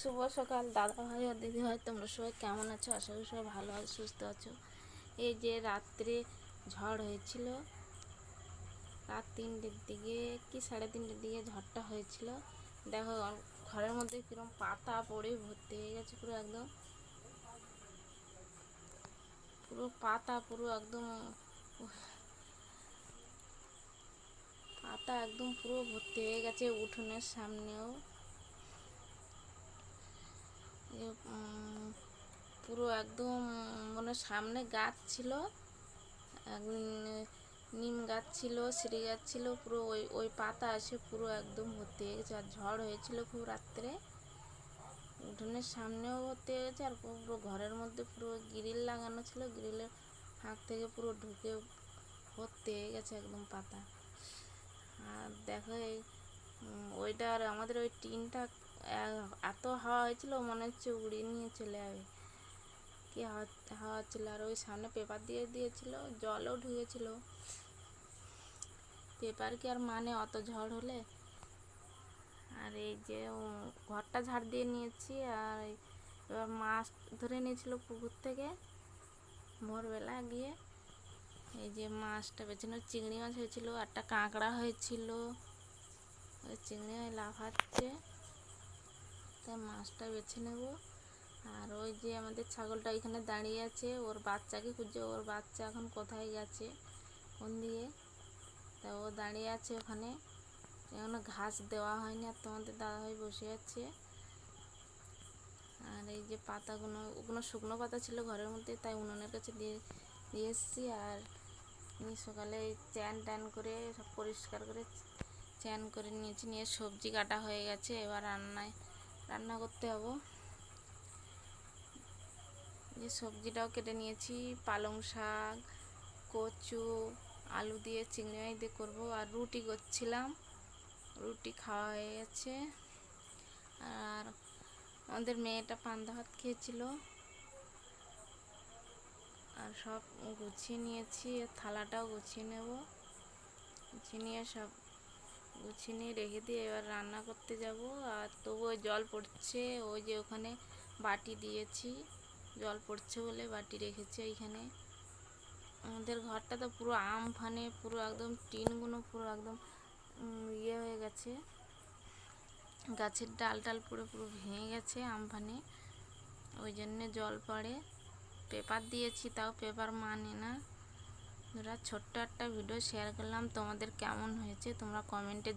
শুভ সকাল, দাদা ভাই আর দিদি ভাই, তোমরা সবাই কেমন আছো? আশা করি সবাই ভালো আছো, সুস্থ আছো। এই যে রাত্রে ঝড় হয়েছিল, রাত তিনটের দিকে কি সাড়ে তিনটের দিকে ঝড়টা হয়েছিল, দেখো ঘরের মধ্যে কীরকম পাতা পড়ে ভর্তি হয়ে গেছে পুরো একদম। পুরো পাতা, পুরো একদম পাতা একদম পুরো ভর্তি হয়ে গেছে উঠোনের সামনেও। পুরো একদম মানে সামনে গাছ ছিল নিম গাছ ছিল, সিঁড়ি গাছ ছিল, পুরো ওই ওই পাতা এসে পুরো একদম ভর্তি হয়ে গেছে আর ঝড় হয়েছিল খুব রাত্রে। উঠোনের সামনেও ভর্তি হয়ে গেছে আর পুরো ঘরের মধ্যে পুরো গ্রিল লাগানো ছিল, গ্রিলের ফাঁক থেকে পুরো ঢুকে ভর্তি হয়ে গেছে একদম পাতা। আর দেখো এই ওইটা আর আমাদের ওই টিনটা এত হাওয়া হয়েছিল, মনে হচ্ছে উড়িয়ে নিয়ে চলে যাবে। কি হাওয়া ছিল আর ওই সামনে পেপার দিয়ে দিয়েছিল, জলও ঢুকেছিল। পেপার কি আর মানে অত ঝড় হলে? আর এই যে ঘরটা ঝাড় দিয়ে নিয়েছি, আর এবার মাছ ধরে নিয়েছিল পুকুর থেকে, ভোরবেলা গিয়ে। এই যে মাছটা বেছেনো চিংড়ি মাছ হয়েছিল, একটা কাঁকড়া হয়েছিল। ওই চিংড়ি মাছ লাফাচ্ছে। তাই মাছটা বেছে নেব। আর ওই যে আমাদের ছাগলটা এখানে দাঁড়িয়ে আছে, ওর বাচ্চাকে খুঁজছে, ওর বাচ্চা এখন কোথায় গেছে, কোন দিয়ে তা ও দাঁড়িয়ে আছে ওখানে। এখনও ঘাস দেওয়া হয়নি, আর তোমাদের দাদাভাই বসে আছে। আর এই যে পাতাগুলো, ওগুলো শুকনো পাতা ছিল ঘরের মধ্যে, তাই উনুনের কাছে দিয়ে দিয়ে এসেছি। আর সকালে চ্যান ট্যান করে সব পরিষ্কার করে চ্যান করে নিয়েছি, নিয়ে সবজি কাটা হয়ে গেছে। এবার রান্নায় রান্না করতে হবে যে সবজিটাও কেটে নিয়েছি, পালং শাক, কচু, আলু দিয়ে চিংড়ি দিয়ে করব আর রুটি করছিলাম। রুটি খাওয়া হয়ে গেছে। আর আমাদের মেয়েটা পান্তা ভাত খেয়েছিল। আর সব গুছিয়ে নিয়েছি থালাটাও গুছিয়ে নেব। গুছিয়ে নিয়ে সব গুছিয়ে নিয়ে রেখে দিয়ে এবার রান্না করতে যাব। আর তবুও জল পড়ছে, ওই যে ওখানে বাটি দিয়েছি। জল পড়ছে বলে বাটি রেখেছি এইখানে। আমাদের ঘরটা তো পুরো আমফানে পুরো একদম টিনগুলো পুরো একদম ইয়ে হয়ে গেছে। গাছের ডাল টাল পুরো পুরো ভেঙে গেছে আমফানে ওই জন্যে জল পড়ে। পেপার দিয়েছি, তাও পেপার মানে না। ওরা ছোট্ট একটা ভিডিও শেয়ার করলাম। তোমাদের কেমন হয়েছে? তোমরা কমেন্টে